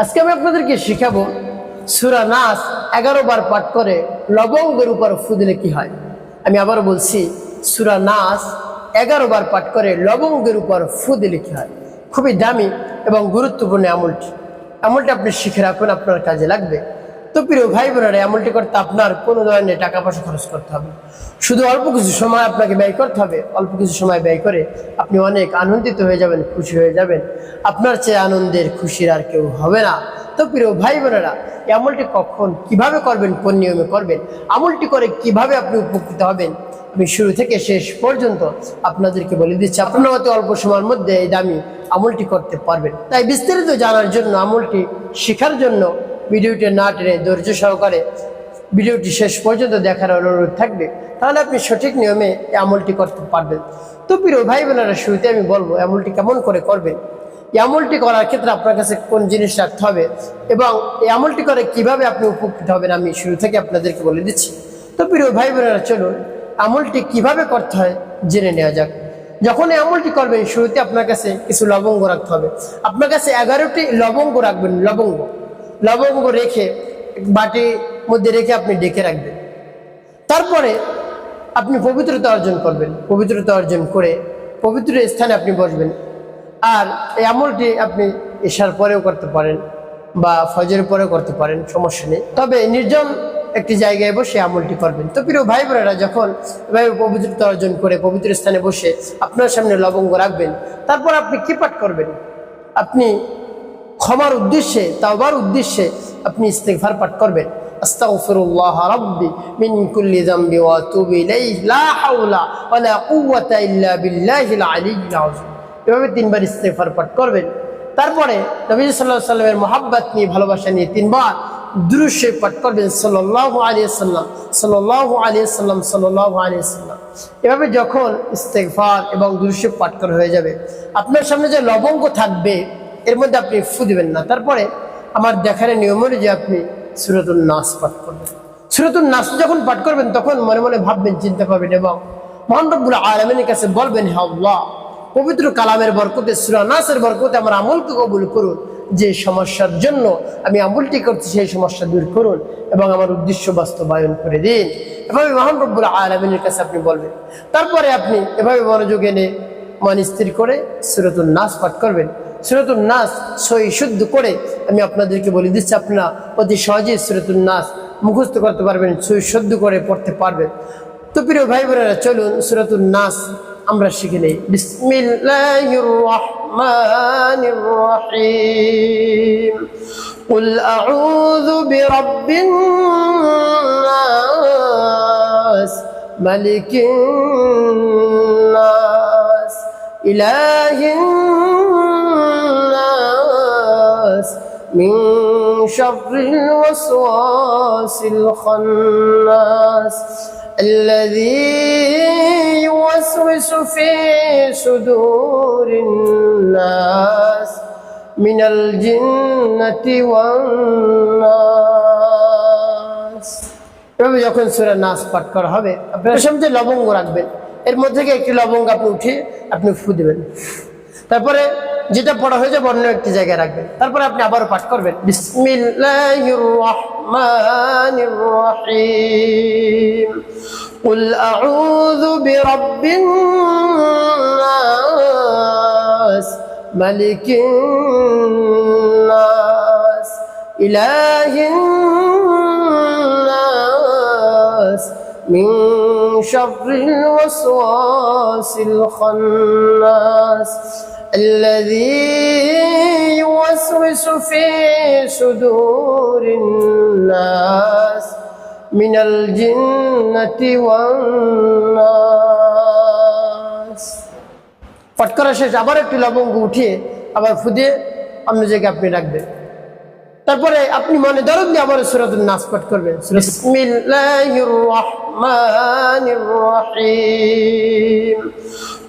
আজকে আমি আপনাদেরকে শিখাবো সুরা নাস এগারো বার পাঠ করে লবঙ্গের উপর ফু দিলে কি হয়? আমি আবার বলছি, সুরা নাস এগারো বার পাঠ করে লবঙ্গের উপর ফু দিলে কি হয়? খুবই দামি এবং গুরুত্বপূর্ণ আমলটি আমলটি আপনি শিখে রাখুন, আপনার কাজে লাগবে। তো প্রিয় ভাই বোনেরা আমলটি করতে আপনার কোনো ধরনের টাকা পয়সা খরচ করতে হবে। শুধু অল্প কিছু সময় আপনাকে ব্যয় করতে হবে। অল্প কিছু সময় ব্যয় করে আপনি অনেক আনন্দিত হয়ে যাবেন, খুশি হয়ে যাবেন। আপনার চেয়ে আনন্দের খুশির আর কেউ হবে না। তো প্রিয় ভাই বোনেরা আমলটি কখন, কীভাবে করবেন, কোন নিয়মে করবেন, আমলটি করে কীভাবে আপনি উপকৃত হবেন, আমি শুরু থেকে শেষ পর্যন্ত আপনাদেরকে বলে দিচ্ছি। আপনার অতি অল্প সময়ের মধ্যে এই দামি আমলটি করতে পারবেন। তাই বিস্তারিত জানার জন্য, আমলটি শেখার জন্য ভিডিওটি না টেনে ধৈর্য সহকারে ভিডিওটি শেষ পর্যন্ত দেখার অনুরোধ থাকবে, তাহলে আপনি সঠিক নিয়মে এই আমলটি করতে পারবেন। তো প্রিয় ভাই বোনেরা শুরুতে আমি বলব, আমলটি কেমন করে করবেন? এই আমলটি করার ক্ষেত্রে আপনার কাছে কোন জিনিস রাখতে হবে এবং এই আমলটি করে কীভাবে আপনি উপকৃত হবেন আমি শুরু থেকে আপনাদেরকে বলে দিচ্ছি। তো প্রিয় ভাই বোনেরা চলুন, আমলটি কীভাবে করতে হয় জেনে নেওয়া যাক। যখন এই আমলটি করবেন, শুরুতে আপনার কাছে কিছু লবঙ্গ রাখতে হবে। আপনার কাছে এগারোটি লবঙ্গ রাখবেন, লবঙ্গ। লবঙ্গ রেখে বাটির মধ্যে রেখে আপনি ডেকে রাখবেন। তারপরে আপনি পবিত্রতা অর্জন করবেন। পবিত্রতা অর্জন করে পবিত্র স্থানে আপনি বসবেন। আর এই আমলটি আপনি এশার পরেও করতে পারেন বা ফজের পরেও করতে পারেন, সমস্যা নেই। তবে নির্জন একটি জায়গায় বসে আমলটি করবেন। তো প্রিয় ভাই বোনেরা, যখন এভাবে পবিত্রতা অর্জন করে পবিত্র স্থানে বসে আপনার সামনে লবঙ্গ রাখবেন, তারপর আপনি কি পাঠ করবেন? আপনি ক্ষমার উদ্দেশ্যে, তাওবার উদ্দেশ্যে আপনি ইস্তেগফার পাঠ করবেন। আস্তাগফিরুল্লাহ রাব্বি মিন কুল্লি যামবি ওয়া আতুবু ইল্লা বিল্লাহিল আলিয়্যিল আযীম। এভাবে তিনবার ইস্তেগফার পাঠ করবেন। তারপরে নবী সাল্লাল্লাহু আলাইহি সাল্লামের মহাব্বত নিয়ে, ভালোবাসা নিয়ে তিনবার দুরুশে পাঠ করবেন। সাল্লাল্লাহু আলাইহি সাল্লাম সাল্লাল্লাহু আলাইহি সাল্লাম সাল্লাল্লাহু সাল্লাম এভাবে যখন ইস্তেগফার এবং দুরুশে পাঠ করা হয়ে যাবে, আপনার সামনে যে লবঙ্গ থাকবে এর মধ্যে আপনি ফু দিবেন না। তারপরে আমার দেখার নিয়ম অনুযায়ী আপনি সুরতুল নাস পাঠ করবেন। সুরতুল নাস যখন পাঠ করবেন, তখন মনে মনে ভাববেন, চিন্তা করবেন এবং মহান রব্বুল আলমিনের কাছে বলবেন, হে আল্লাহ, পবিত্র কালামের বরকতে, সুরা নাসের বরকতে আমার আমলকে কবুল করুন। যে সমস্যার জন্য আমি আমলটি করছি, সেই সমস্যা দূর করুন এবং আমার উদ্দেশ্য বাস্তবায়ন করে দিন। এভাবে মহান আলমিনের কাছে আপনি বলবেন। তারপরে আপনি এভাবে মনোযোগ এনে মন স্থির করে সুরতুল নাস পাঠ করবেন। সুরতুল নাস সই শুদ্ধ করে আমি আপনাদেরকে বলে দিচ্ছি আপনারা অতি সহজেই সুরতুল নাস মুখস্থ করতে পারবেন সই শুদ্ধ করে পড়তে পারবেন তো প্রিয় ভাই বোনেরা চলুন সুরতুল নাস আমরা শিখে নেই বিসমিল্লাহির রহমানির রহিম قل أعوذ برب الناس ملك الناس إله الناس من شر الوسواس الخناس الذي يوسوس في صدور الناس من الجنة والناس এভাবে যখন সুরা নাচ পাঠ করা হবে আপনার সামনে লবঙ্গ রাখবেন এর মধ্যে থেকে একটি লবঙ্গ আপনি উঠিয়ে আপনি ফু দেবেন তারপরে যেটা পড়া হয়ে যাবে অন্য একটি জায়গায় রাখবেন তারপরে আপনি আবারও পাঠ করবেন বিসমিল্লাহির রহমানির রহিম قل أعوذ برب الناس ملك الناس إله الناس من شر الوسواس الخناس الذي يوسوس في صدور الناس من الجنة والناس পাঠ করা শেষ আবার একটি লবঙ্গ উঠিয়ে আবার ফুদিয়ে অন্য জায়গায় আপনি রাখবেন তারপরে আপনি মনে দরদ নিয়ে আবার সুরাতুল নাস পাঠ করবেন বিসমিল্লাহির রহমানির রহিম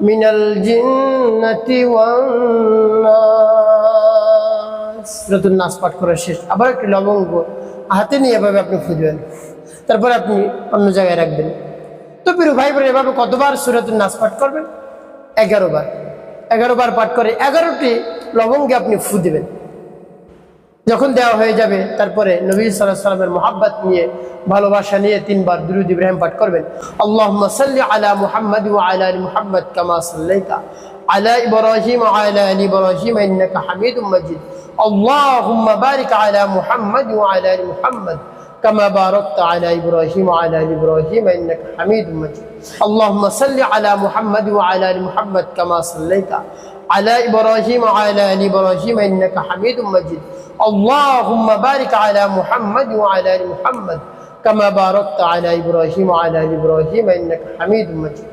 من الجنة والناس নতুন নাচ পাঠ করা শেষ আবার একটি লবঙ্গ হাতে নিয়ে এভাবে আপনি খুঁজবেন তারপরে আপনি অন্য জায়গায় রাখবেন তো প্রিয় ভাই বোন এভাবে কতবার সুরাতুল নাচ পাঠ করবেন এগারো বার এগারো বার পাঠ করে এগারোটি লবঙ্গে আপনি ফু দেবেন যখন দেওয়া হয়ে যাবে তারপরে নবী সাল্লাহ সাল্লামের মোহাব্বত নিয়ে ভালোবাসা নিয়ে তিনবার দুরুদ ইব্রাহিম পাঠ করবেন আল্লাহ সাল্লি আলা মুহাম্মদ ওয়া আলা আলি মুহাম্মদ কামা সাল্লাইতা على إبراهيم وعلى آل إبراهيم إنك حميد مجيد اللهم بارك على محمد وعلى آل محمد كما باركت على إبراهيم وعلى آل إبراهيم إنك حميد مجيد اللهم صل على محمد وعلى آل محمد كما صليت على إبراهيم وعلى آل إبراهيم إنك حميد مجيد اللهم بارك على محمد وعلى آل محمد كما باركت على إبراهيم وعلى آل إبراهيم إنك حميد مجيد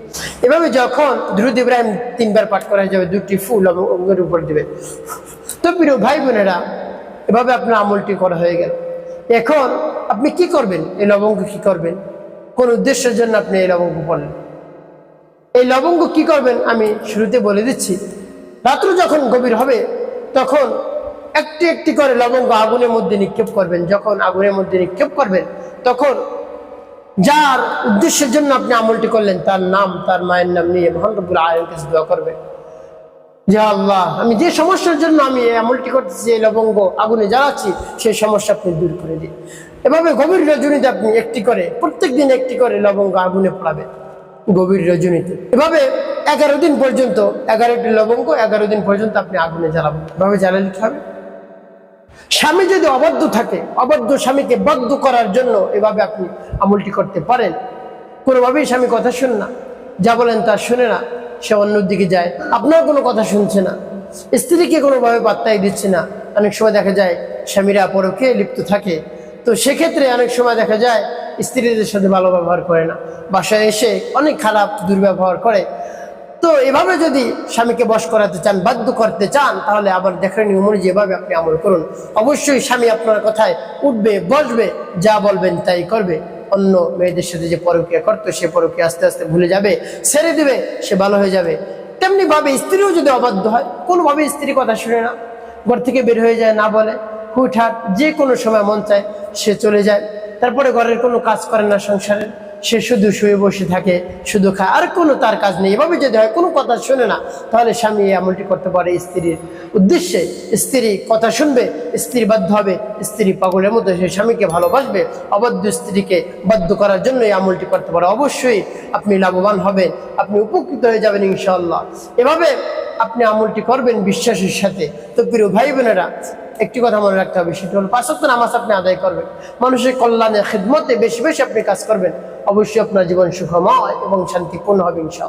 এভাবে যখন দ্রুদ ইব্রাহিম তিনবার পাঠ করা যাবে দুটি ফুল এবং অঙ্গের উপর দিবে তো প্রিয় ভাই বোনেরা এভাবে আপনার আমলটি করা হয়ে গেল এখন আপনি কি করবেন এই লবঙ্গ কি করবেন কোন উদ্দেশ্যের জন্য আপনি এই লবঙ্গ পড়লেন এই লবঙ্গ কি করবেন আমি শুরুতে বলে দিচ্ছি রাত্র যখন গভীর হবে, তখন একটি একটি করে লবঙ্গ আগুনের মধ্যে নিক্ষেপ করবেন। যখন আগুনের মধ্যে নিক্ষেপ করবেন, তখন যার উদ্দেশ্যের জন্য আপনি আমলটি করলেন, তার নাম, তার মায়ের নাম নিয়ে মহানবুল আয়ের কাছে দোয়া করবেন। যে আল্লাহ, আমি যে সমস্যার জন্য আমি এই আমলটি করতেছি, এই লবঙ্গ আগুনে জ্বালাচ্ছি, সেই সমস্যা আপনি দূর করে দিন। এভাবে গভীর রজনীতে আপনি একটি করে প্রত্যেক দিন একটি করে লবঙ্গ আগুনে পড়াবেন। গভীর রজনীতে। এভাবে এগারো দিন পর্যন্ত, এগারোটি লবঙ্গ, এগারো দিন পর্যন্ত আপনি আগুনে জ্বালাবেন। এভাবে জ্বালালে কি হবে? স্বামী যদি অবাধ্য থাকে, অবাধ্য স্বামীকে বদ্ধ করার জন্য এভাবে আপনি আমলটি করতে পারেন। কোনোভাবেই স্বামী কথা শুন না, যা বলেন তা শুনে না, সে অন্যর দিকে যায়। আপনার কোনো কথা শুনছে না, স্ত্রীকে কোনোভাবে পাত্তাই দিচ্ছে না। অনেক সময় দেখা যায়, স্বামীরা পরকে লিপ্ত থাকে। তো সেক্ষেত্রে অনেক সময় দেখা যায়, স্ত্রীদের সাথে ভালো ব্যবহার করে না। বাসায় এসে অনেক খারাপ দুর্ব্যবহার করে। তো এভাবে যদি স্বামীকে বশ করাতে চান, বাধ্য করতে চান, তাহলে আবার দেখেন অনুযায়ী যেভাবে আপনি আমল করুন। অবশ্যই স্বামী আপনার কথায় উঠবে, বসবে, যা বলবেন তাই করবে। অন্য মেয়েদের সাথে যে পরকিয়া করতো, সে পরকিয়া আস্তে আস্তে ভুলে যাবে, ছেড়ে দিবে, সে ভালো হয়ে যাবে। তেমনি ভাবে স্ত্রীও যদি অবাধ্য হয় কোনোভাবে স্ত্রী কথা শুনে না। ঘর থেকে বের হয়ে যায়, না বলে, হুটহাট যে কোনো সময় মন চায়, সে চলে যায়। তারপরে ঘরের কোনো কাজ করে না সংসারের। সে শুধু শুয়ে বসে থাকে, শুধু খায়, আর কোনো তার কাজ নেই। এভাবে যদি হয়, কোনো কথা শুনে না, তাহলে স্বামী এই আমলটি করতে পারে স্ত্রীর উদ্দেশ্যে। স্ত্রী কথা শুনবে, স্ত্রী বাধ্য হবে, স্ত্রী পাগলের মতো সে স্বামীকে ভালোবাসবে, অবাধ্য স্ত্রীকে বাধ্য করার জন্য এই আমলটি করতে পারে। অবশ্যই আপনি লাভবান হবেন, আপনি উপকৃত হয়ে যাবেন ইনশাআল্লাহ। এভাবে আপনি আমলটি করবেন বিশ্বাসের সাথে। তো প্রিয় ভাই বোনেরা একটি কথা মনে রাখতে হবে, সেটা হলো পাঁচত্ব নামাজ আপনি আদায় করবেন। মানুষের কল্যাণে, খিদমতে বেশি বেশি আপনি কাজ করবেন। অবশ্যই আপনার জীবন সুখময় এবং শান্তিপূর্ণ হবে ইনশাআল্লাহ।